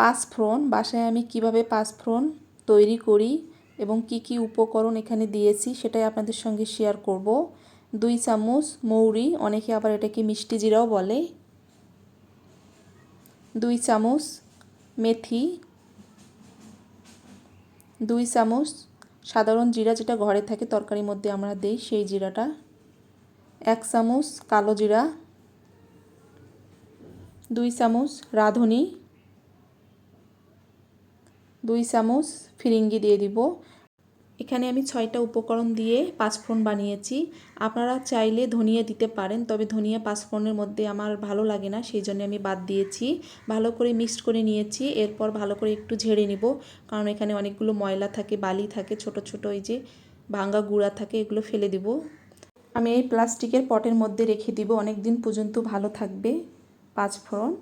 পাঁচফোড়ন, বাসায় আমি কীভাবে পাঁচফোড়ন তৈরি করি এবং কি কি উপকরণ এখানে দিয়েছি সেটাই আপনাদের সঙ্গে শেয়ার করব। দুই চামচ মৌরি, অনেকে আবার এটাকে মিষ্টি জিরাও বলে। দুই চামচ মেথি। দুই চামচ সাধারণ জিরা যেটা ঘরে থাকে তরকারির মধ্যে আমরা দেই সেই জিরাটা। এক চামচ কালো জিরা। দুই চামচ রাঁধুনি। দুই চামচ ফিরিঙ্গি দিয়ে দিব। এখানে আমি ছয়টা উপকরণ দিয়ে পাঁচফোড়ন বানিয়েছি। আপনারা চাইলে ধনিয়া দিতে পারেন, তবে ধনিয়া পাঁচফোড়নের মধ্যে আমার ভালো লাগে না, সেই জন্য আমি বাদ দিয়েছি। ভালো করে মিক্সড করে নিয়েছি, এরপর ভালো করে একটু ঝেড়ে নিব, কারণ এখানে অনেকগুলো ময়লা থাকে, বালি থাকে, ছোট ছোট এই যে ভাঙ্গা গুঁড়া থাকে, এগুলো ফেলে দিব। আমি এই প্লাস্টিকের পটের মধ্যে রেখে দিব অনেক দিন পর্যন্ত ভালো থাকবে পাঁচফোড়ন।